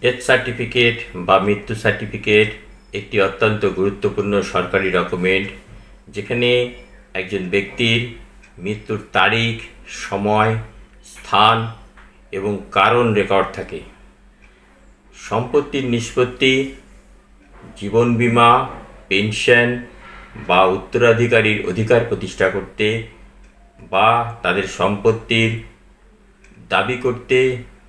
Death certificate বা মৃত্যু certificate একটি অত্যন্ত গুরুত্বপূর্ণ সরকারি ডকুমেন্ট যেখানে একজন ব্যক্তির মৃত্যুর তারিখ, সময়, স্থান এবং কারণ রেকর্ড থাকে। সম্পত্তির নিষ্পত্তি, জীবন বীমা পেনশন বা উত্তরাধিকারীর অধিকার প্রতিষ্ঠা করতে বা তাদের সম্পত্তির দাবি করতে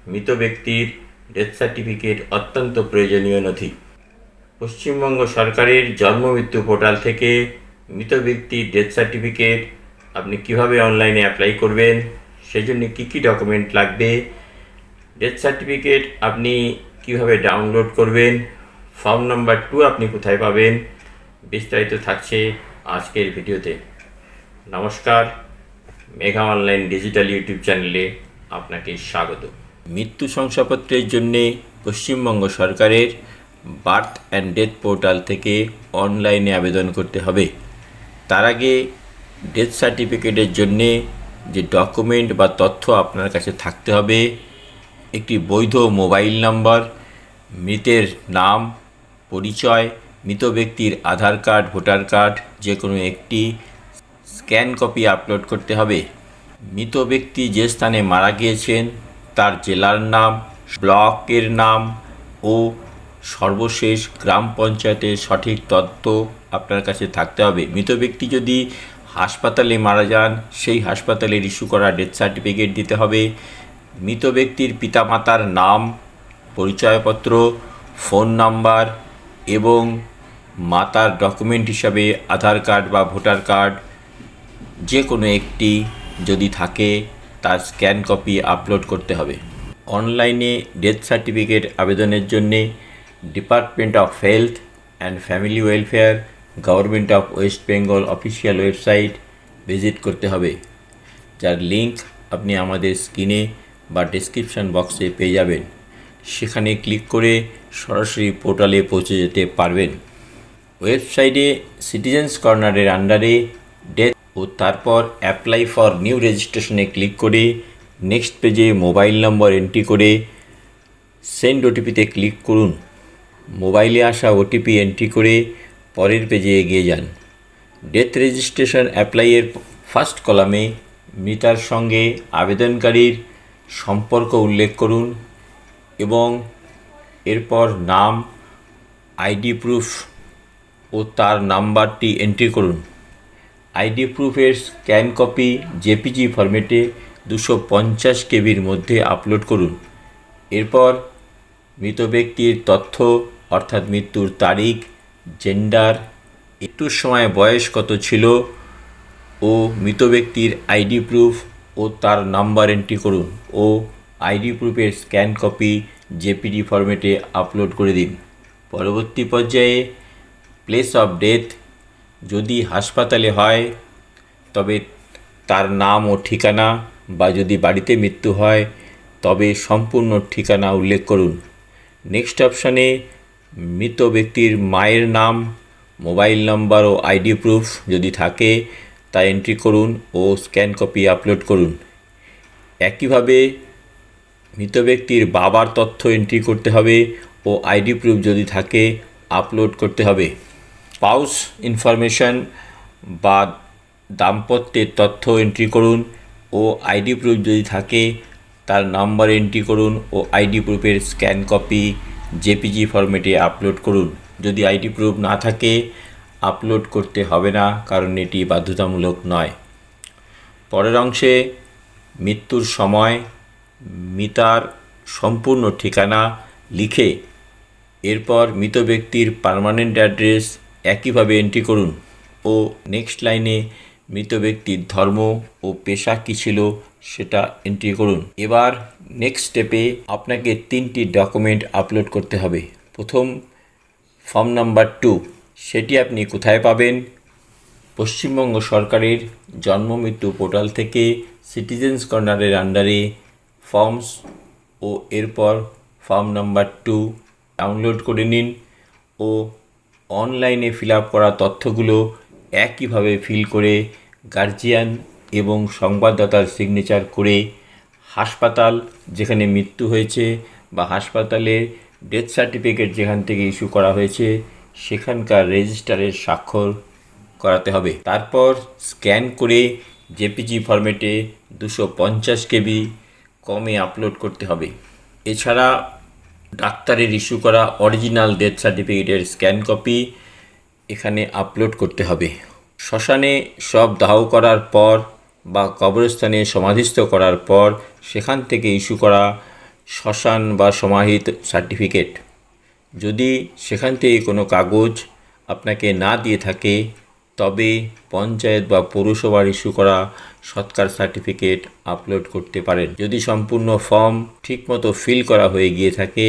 মৃত ব্যক্তির ডেথ সার্টিফিকেট অত্যন্ত প্রয়োজনীয় নথি। পশ্চিমবঙ্গ সরকারের জন্ম মৃত্যু পোর্টাল থেকে মৃত ব্যক্তির ডেথ সার্টিফিকেট আপনি কীভাবে অনলাইনে অ্যাপ্লাই করবেন, সেজন্য কী কী ডকুমেন্ট লাগবে ডেথ সার্টিফিকেট আপনি কীভাবে ডাউনলোড করবেন ফর্ম নাম্বার টু আপনি কোথায় পাবেন, বিস্তারিত থাকছে আজকের ভিডিওতে। নমস্কার মেঘা অনলাইন ডিজিটাল ইউটিউব চ্যানেলে আপনাকে স্বাগত। মৃত্যু শংসাপত্রের জন্যে পশ্চিমবঙ্গ সরকারের বার্থ অ্যান্ড ডেথ পোর্টাল থেকে অনলাইনে আবেদন করতে হবে। তার আগে ডেথ সার্টিফিকেটের জন্যে যে ডকুমেন্ট বা তথ্য আপনার কাছে থাকতে হবে, একটি বৈধ মোবাইল নম্বর, মৃতের নাম, পরিচয়, মৃত ব্যক্তির আধার কার্ড, ভোটার কার্ড, যে কোনো একটি স্ক্যান কপি আপলোড করতে হবে। মৃত ব্যক্তি যে স্থানে মারা গিয়েছেন তার জেলার নাম, ব্লকের নাম ও সর্বশেষ গ্রাম পঞ্চায়েতের সঠিক তথ্য আপনার কাছে থাকতে হবে। মৃত ব্যক্তি যদি হাসপাতালে মারা যান, সেই হাসপাতালের ইস্যু করা ডেথ সার্টিফিকেট দিতে হবে। মৃত ব্যক্তির পিতামাতার নাম, পরিচয়পত্র, ফোন নাম্বার এবং মাতার ডকুমেন্ট হিসাবে আধার কার্ড বা ভোটার কার্ড যে কোনো একটি যদি থাকে তার স্ক্যান কপি আপলোড করতে হবে। অনলাইনে ডেথ সার্টিফিকেট আবেদনের জন্যে department of health and family welfare, government of West Bengal official website visit করতে হবে। যার লিঙ্ক আপনি আমাদের স্ক্রিনে বা ডেসক্রিপশন বক্সে পেয়ে যাবেন। সেখানে ক্লিক করে সরাসরি পোর্টালে পৌঁছে যেতে পারবেন। ওয়েবসাইটে সিটিজেন্স কর্নারের আন্ডারে ডেথ ও তারপর অ্যাপ্লাই ফর নিউ রেজিস্ট্রেশনে ক্লিক করে নেক্সট পেজে মোবাইল নম্বর এন্ট্রি করে সেন্ড ওটিপিতে ক্লিক করুন। মোবাইলে আসা ওটিপি এন্ট্রি করে পরের পেজে এগিয়ে যান। ডেথ রেজিস্ট্রেশন অ্যাপ্লাইয়ের ফার্স্ট কলামে মৃতার সঙ্গে আবেদনকারীর সম্পর্ক উল্লেখ করুন এবং এরপর নাম আইডি প্রুফ ও তার নাম্বারটি এন্ট্রি করুন। আইডি প্রুফের স্ক্যান কপি জেপিজি ফরম্যাটে দুশো পঞ্চাশ কেবির মধ্যে আপলোড করুন। এরপর মৃত ব্যক্তির তথ্য, অর্থাৎ মৃত্যুর তারিখ জেন্ডার মৃত্যুর সময় বয়স কত ছিল ও মৃত ব্যক্তির আইডি প্রুফ ও তার নাম্বার এন্ট্রি করুন ও আইডি প্রুফের স্ক্যান কপি জেপিডি ফরম্যাটে আপলোড করে দিন। পরবর্তী পর্যায়ে প্লেস অফ ডেথ যদি হাসপাতালে হয়, তবে তার নাম ও ঠিকানা বা যদি বাড়িতে মৃত্যু হয়, তবে সম্পূর্ণ ঠিকানা উল্লেখ করুন। নেক্সট অপশানে মৃত ব্যক্তির মায়ের নাম, মোবাইল নম্বর ও আইডি প্রুফ যদি থাকে, তা এন্ট্রি করুন ও স্ক্যান কপি আপলোড করুন। একইভাবে মৃত ব্যক্তির বাবার তথ্য এন্ট্রি করতে হবে ও আইডি প্রুফ যদি থাকে, আপলোড করতে হবে। পাউস ইনফরমেশন বা দাম্পত্যের তথ্য এন্ট্রি করুন ও আইডি প্রুফ যদি থাকে, তার নাম্বার এন্ট্রি করুন ও আইডি প্রুফের স্ক্যান কপি জেপিজি ফরম্যাটে আপলোড করুন। যদি আইডি প্রুফ না থাকে আপলোড করতে হবে না, কারণ এটি বাধ্যতামূলক নয়। পরের অংশে, মৃত্যুর সময় মিতার সম্পূর্ণ ঠিকানা লিখে, এরপর মৃত ব্যক্তির পার্মানেন্ট অ্যাড্রেস একইভাবে এন্ট্রি করুন। ও নেক্সট লাইনে মৃত ব্যক্তির ধর্ম ও পেশা কী ছিল সেটা এন্ট্রি করুন। এবার নেক্সট স্টেপে আপনাকে তিনটি ডকুমেন্ট আপলোড করতে হবে। প্রথম ফর্ম নাম্বার টু সেটি আপনি কোথায় পাবেন? পশ্চিমবঙ্গ সরকারের জন্ম মৃত্যু পোর্টাল থেকে সিটিজেন্স কর্নারের আন্ডারে ফর্মস ও এরপর ফর্ম নাম্বার টু ডাউনলোড করে নিন। ও অনলাইনে ফিল আপ করা তথ্যগুলো একইভাবে ফিল করে গার্জিয়ান এবং সংবাদদাতার সিগনেচার করে হাসপাতাল যেখানে মৃত্যু হয়েছে বা হাসপাতালে ডেথ সার্টিফিকেট যেখান থেকে ইস্যু করা হয়েছে, সেখানকার রেজিস্টারের স্বাক্ষর করাতে হবে। তারপর স্ক্যান করে জেপিজি ফরম্যাটে দুশো পঞ্চাশ কেবি কমে আপলোড করতে হবে। এছাড়া ডাক্তারের ইস্যু করা অরিজিনাল ডেথ সার্টিফিকেটের স্ক্যান কপি এখানে আপলোড করতে হবে। শ্মশানে সব দাহ করার পর বা কবরস্থানে সমাধিস্থ করার পর সেখান থেকে ইস্যু করা শ্মশান বা সমাহিত সার্টিফিকেট যদি সেখান থেকে কোনো কাগজ আপনাকে না দিয়ে থাকে তবে পঞ্চায়েত বা পৌরসভার ইস্যু করা সৎকার সার্টিফিকেট আপলোড করতে পারেন। যদি সম্পূর্ণ ফর্ম ঠিকমতো ফিল করা হয়ে গিয়ে থাকে,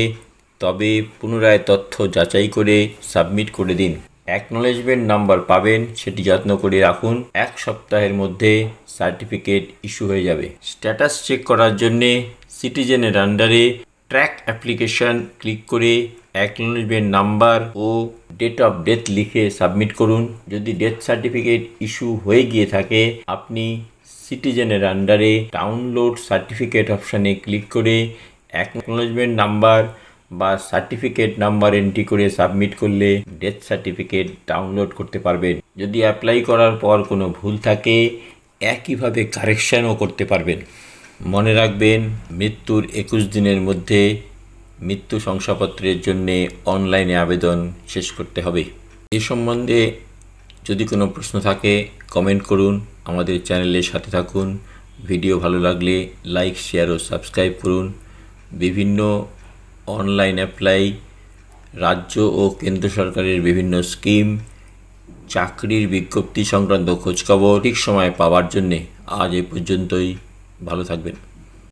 তবে পুনরায় তথ্য যাচাই করে সাবমিট করে দিন। অ্যাকনোলেজমেন্ট নাম্বার পাবেন, সেটি যত্ন করে রাখুন। এক সপ্তাহের মধ্যে সার্টিফিকেট ইস্যু হয়ে যাবে। স্ট্যাটাস চেক করার জন্যে সিটিজেনের আন্ডারে ট্র্যাক অ্যাপ্লিকেশন ক্লিক করে অ্যাকনোলেজমেন্ট নাম্বার ও ডেট অফ ডেথ লিখে সাবমিট করুন। যদি ডেথ সার্টিফিকেট ইস্যু হয়ে গিয়ে থাকে, আপনি সিটিজেনের আন্ডারে ডাউনলোড সার্টিফিকেট অপশানে ক্লিক করে অ্যাকনোলেজমেন্ট নাম্বার বা সার্টিফিকেট নাম্বার এন্ট্রি করে সাবমিট করলে ডেথ সার্টিফিকেট ডাউনলোড করতে পারবেন। যদি অ্যাপ্লাই করার পর কোনো ভুল থাকে, একইভাবে কারেকশানও করতে পারবেন। মনে রাখবেন, মৃত্যুর একুশ দিনের মধ্যে মৃত্যু শংসাপত্রের জন্যে অনলাইনে আবেদন শেষ করতে হবে। এ সম্বন্ধে যদি কোনো প্রশ্ন থাকে কমেন্ট করুন, আমাদের চ্যানেলের সাথে থাকুন। ভিডিও ভালো লাগলে লাইক শেয়ার ও সাবস্ক্রাইব করুন। বিভিন্ন অনলাইন অ্যাপ্লাই রাজ্য ও কেন্দ্র সরকারের বিভিন্ন স্কিম চাকরির বিজ্ঞপ্তি সংক্রান্ত খোঁজখবর ঠিক সময় পাওয়ার জন্যে আজ এ পর্যন্তই। ভালো থাকবেন।